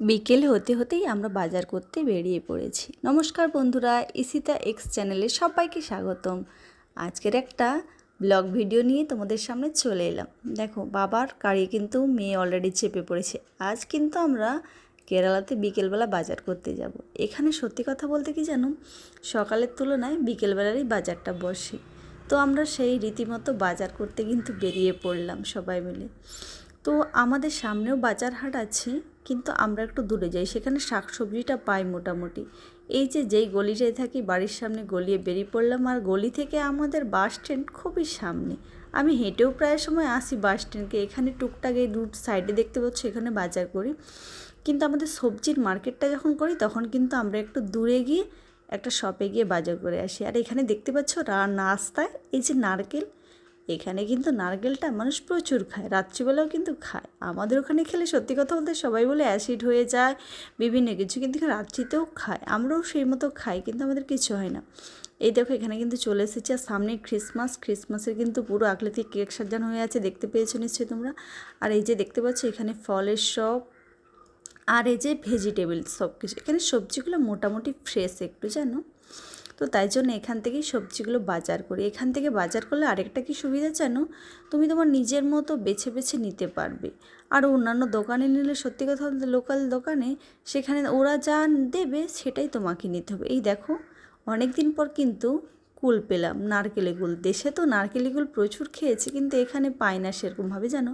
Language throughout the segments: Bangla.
বিকেল হতে হতেই আমরা বাজার করতে বেরিয়ে পড়েছি। নমস্কার বন্ধুরা, ইসিতা এক্স চ্যানেলে সবাইকে স্বাগতম। আজকের একটা ব্লগ ভিডিও নিয়ে তোমাদের সামনে চলে এলাম। দেখো, বাবার গাড়ি কিন্তু মেয়ে অলরেডি চেপে পড়েছে। আজ কিন্তু আমরা কেরালাতে বিকেলবেলা বাজার করতে যাব। এখানে সত্যি কথা বলতে কি জানো, সকালের তুলনায় বিকেলবেলারই বাজারটা বসে। তো আমরা সেই রীতিমতো বাজার করতে কিন্তু বেরিয়ে পড়লাম সবাই মিলে। তো আমাদের সামনেও বাজার হাট আছে। কিন্তু আমরা একটু দূরে যাই, সেখানে শাকসবজিটা পাই মোটামুটি। এই যে যেই গলিটায় থাকি, বাড়ির সামনে গলিয়ে বেরিয়ে পড়লাম আর গলি থেকে আমাদের বাস স্ট্যান্ড খুবই সামনে। আমি হেঁটেও প্রায় সময় আসি বাস স্ট্যান্ডকে, এখানে টুকটাক এই রুট সাইডে দেখতে পাচ্ছ, এখানে বাজার করি। কিন্তু আমাদের সবজির মার্কেটটা যখন করি, তখন কিন্তু আমরা একটু দূরে গিয়ে একটা শপে গিয়ে বাজার করে আসি। আর এখানে দেখতে পাচ্ছ নাস্তায় এই যে নারকেল এখানে কিন্তু নারকেলটা মানুষ প্রচুর খায়, রাত্রিবেলাও কিন্তু খায়। আমাদের ওখানে খেলে সত্যি কথা বলতে সবাই বলে অ্যাসিড হয়ে যায়, বিভিন্ন কিছু কিন্তু রাত্রিতেও খায়, আমরাও সেই মতো খাই, কিন্তু আমাদের কিছু হয় না। এই দেখো এখানে কিন্তু চলে এসেছে আর সামনে ক্রিসমাস ক্রিসমাসের কিন্তু পুরো আকৃতি কেক সাজানো হয়ে আছে, দেখতে পেয়েছ নিশ্চয়ই তোমরা। আর এই যে দেখতে পাচ্ছ এখানে ফলের শপ আর এই যে ভেজিটেবল সব কিছু এখানে সবজিগুলো মোটামুটি ফ্রেশ একটু জানো। তো তাই জন্য এখান থেকেই সবজিগুলো বাজার করি। এখান থেকে বাজার করলে আরেকটা কি সুবিধা জানো? তুমি তোমার নিজের মতো বেছে বেছে নিতে পারবে। আর অন্যান্য দোকানে নিলে সত্যি কথা বলতে লোকাল দোকানে সেখানে ওরা যা দেবে সেটাই তোমাকে নিতে হবে। এই দেখো অনেক দিন পর কিন্তু কুল পেলাম, নারকেলে কুল দেশে তো নারকেলি কুল প্রচুর খেয়েছি, কিন্তু এখানে পাই না সেরকমভাবে জানো?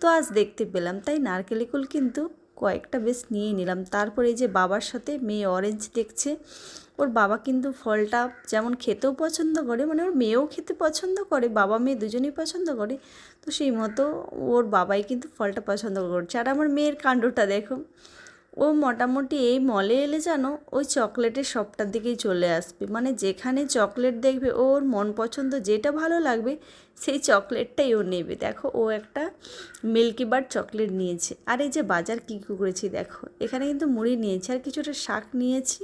তো আজ দেখতে পেলাম, তাই নারকেলি কুল কিন্তু কয়েকটা বেশ নিয়ে নিলাম। তারপরে এই যে বাবার সাথে মেয়ে অরেঞ্জ দেখছে, ওর বাবা কিন্তু ফলটা যেমন খেতেও পছন্দ করে মানে ওর মেয়েও খেতে পছন্দ করে, বাবা মেয়ে দুজনেই পছন্দ করে, তো সেই মতো ওর বাবাই কিন্তু ফলটা পছন্দ করছে। আর আমার মেয়ের কাণ্ডটা দেখো, ও মোটামুটি এই মলে এলে যেন ওই চকলেটের শপটার দিকেই চলে আসবে। মানে যেখানে চকলেট দেখবে, ওর মন পছন্দ, যেটা ভালো লাগবে সেই চকলেটটাই ও নেবে। দেখো, ও একটা মিল্কি বার চকলেট নিয়েছে। আর এই যে বাজার কী কী করেছি দেখো, এখানে কিন্তু মুড়ি নিয়েছি আর কিছুটা শাক নিয়েছি।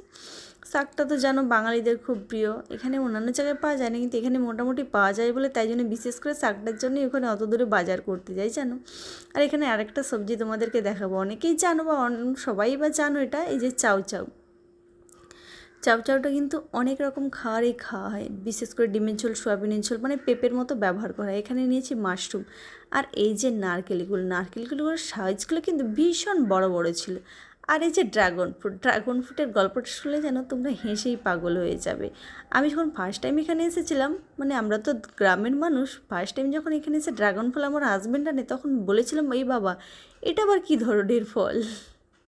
শাকটা তো জানো বাঙালিদের খুব প্রিয়। এখানে অন্যান্য জায়গায় পাওয়া যায় না, কিন্তু এখানে মোটামুটি পাওয়া যায় বলে তাই জন্য বিশেষ করে শাকটার জন্যই ওখানে অত দূরে বাজার করতে যাই, জানো? আর এখানে আরেকটা সবজি তোমাদেরকে দেখাবো। অনেকেই জানো বা সবাই বা জানো এটা, এই যে চাউ চাউ। চাউ চাউটা কিন্তু অনেক রকম খাওয়ারই খাওয়া হয়। বিশেষ করে ডিমের ঝোল, সোয়াবিনের ঝোল মানে পেঁপের মতো ব্যবহার করা হয়। এখানে নিয়েছি মাশরুম। আর এই যে নারকেলগুলো, নারকেলগুলোর সাইজগুলো কিন্তু ভীষণ বড় বড় ছিল। আর এই যে ড্রাগন ফ্রুট, ড্রাগন ফ্রুটের গল্পটা শুনলে যেন তোমরা হেসেই পাগল হয়ে যাবে। আমি যখন ফার্স্ট টাইম এখানে এসেছিলাম মানে আমরা তো গ্রামের মানুষ ফার্স্ট টাইম যখন এখানে এসে ড্রাগন ফল আমার হাজব্যান্ড আনে, তখন বলেছিলাম, এই বাবা, এটা আবার কী ধরনের ফল?